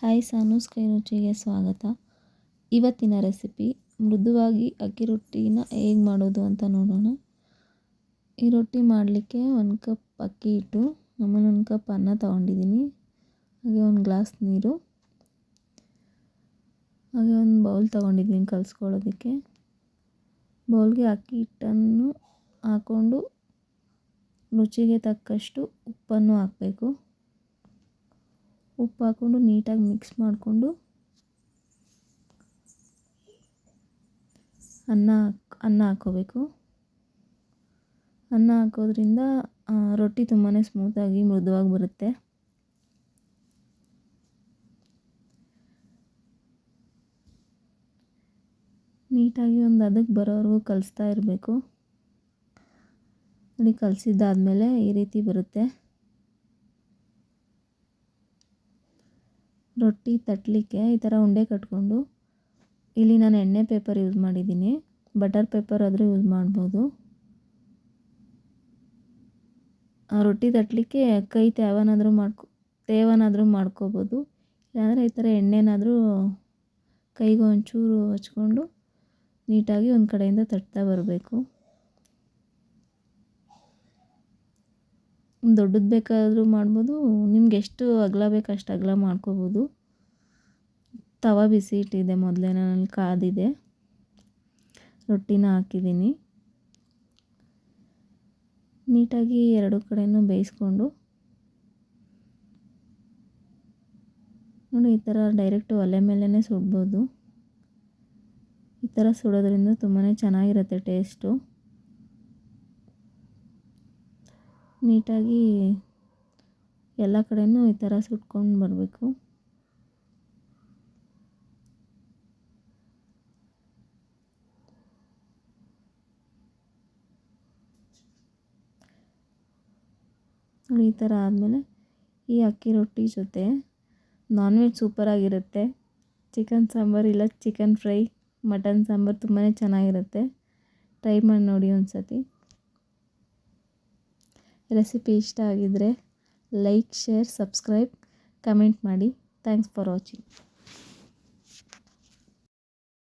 Hi ಸಾನೂಸ್ ಕೈ ರುಚಿಗೆ ಸ್ವಾಗತ. ಇವತ್ತಿನ ರೆಸಿಪಿ ಮೃದುವಾಗಿ ಅಕ್ಕಿ ರೊಟ್ಟಿನ ಹೇಗೆ ಮಾಡೋದು ಅಂತ ನೋಡೋಣ. ಈ ರೊಟ್ಟಿ ಮಾಡಲಿಕ್ಕೆ ಒಂದು ಕಪ್ ಅಕ್ಕಿ ಹಿಟ್ಟು ಆಮೇಲೆ ಒಂದು ಕಪ್ ಅನ್ನ ತೊಗೊಂಡಿದ್ದೀನಿ ಹಾಗೆ ಒಂದು ಗ್ಲಾಸ್ ನೀರು. ಹಾಗೆ ಒಂದು ಬೌಲ್ ತೊಗೊಂಡಿದ್ದೀನಿ ಕಲಿಸ್ಕೊಳ್ಳೋದಕ್ಕೆ. ಬೌಲ್ಗೆ ಅಕ್ಕಿ ಹಿಟ್ಟನ್ನು ಹಾಕ್ಕೊಂಡು ರುಚಿಗೆ ತಕ್ಕಷ್ಟು ಉಪ್ಪನ್ನು ಹಾಕಬೇಕು. ಉಪ್ಪು ಹಾಕ್ಕೊಂಡು ನೀಟಾಗಿ ಮಿಕ್ಸ್ ಮಾಡಿಕೊಂಡು ಅನ್ನ ಅನ್ನ ಹಾಕ್ಕೋಬೇಕು ಅನ್ನ ಹಾಕೋದ್ರಿಂದ ರೊಟ್ಟಿ ತುಂಬಾ ಸ್ಮೂತಾಗಿ ಮೃದುವಾಗಿ ಬರುತ್ತೆ. ನೀಟಾಗಿ ಒಂದು ಅದಕ್ಕೆ ಬರೋವರೆಗೂ ಕಲಿಸ್ತಾ ಇರಬೇಕು. ನೋಡಿ ಕಲಸಿದ್ದಾದಮೇಲೆ ಈ ರೀತಿ ಬರುತ್ತೆ. ರೊಟ್ಟಿ ತಟ್ಟಲಿಕ್ಕೆ ಈ ಥರ ಉಂಡೆ ಕಟ್ಕೊಂಡು ಇಲ್ಲಿ ನಾನು ಎಣ್ಣೆ ಪೇಪರ್ ಯೂಸ್ ಮಾಡಿದ್ದೀನಿ. ಬಟರ್ ಪೇಪರ್ ಆದರೂ ಯೂಸ್ ಮಾಡ್ಬೋದು. ರೊಟ್ಟಿ ತಟ್ಟಲಿಕ್ಕೆ ಕೈ ತೇವನಾದರೂ ಮಾಡ್ಕೊ, ತೇವನಾದರೂ ಮಾಡ್ಕೋಬೋದು. ಇಲ್ಲಾಂದರೆ ಈ ಥರ ಎಣ್ಣೆನಾದರೂ ಕೈಗೆ ಒಂಚೂರು ಹಚ್ಕೊಂಡು ನೀಟಾಗಿ ಒಂದು ಕಡೆಯಿಂದ ತಟ್ತಾ ಬರಬೇಕು. ದೊಡ್ಡದು ಬೇಕಾದರೂ ಮಾಡ್ಬೋದು, ನಿಮ್ಗೆ ಎಷ್ಟು ಅಗಲ ಬೇಕು ಅಷ್ಟು ಅಗಲ ಮಾಡ್ಕೋಬೋದು. ತವ ಬಿಸಿ ಇಟ್ಟಿದೆ ಮೊದಲೇ ನಾನು ಕಾದಿದೆ. ರೊಟ್ಟಿನ ಹಾಕಿದ್ದೀನಿ. ನೀಟಾಗಿ ಎರಡು ಕಡೆಯೂ ಬೇಯಿಸ್ಕೊಂಡು, ನೋಡಿ ಈ ಥರ ಡೈರೆಕ್ಟು ಒಲೆ ಮೇಲೇ ಸುಡ್ಬೋದು. ಈ ಥರ ಸುಡೋದ್ರಿಂದ ತುಂಬಾ ಚೆನ್ನಾಗಿರುತ್ತೆ ಟೇಸ್ಟು. ನೀಟಾಗಿ ಎಲ್ಲ ಕಡೆಯೂ ಈ ಥರ ಸುಟ್ಕೊಂಡು ಬರಬೇಕು. ಈ ಥರ ಆದಮೇಲೆ ಈ ಅಕ್ಕಿ ರೊಟ್ಟಿ ಜೊತೆ ನಾನ್ ವೆಜ್ ಸೂಪರಾಗಿರುತ್ತೆ ಚಿಕನ್ ಸಾಂಬಾರು ಇಲ್ಲ ಚಿಕನ್ ಫ್ರೈ ಮಟನ್ ಸಾಂಬಾರು ತುಂಬಾ ಚೆನ್ನಾಗಿರುತ್ತೆ. ಟ್ರೈ ಮಾಡಿ ನೋಡಿ ಒಂದು ಸತಿ ರೆಸಿಪಿ ಇಷ್ಟ ಆಗಿದ್ದರೆ ಲೈಕ್ ಶೇರ್ ಸಬ್ಸ್ಕ್ರೈಬ್ ಕಮೆಂಟ್ ಮಾಡಿ. Thanks for watching.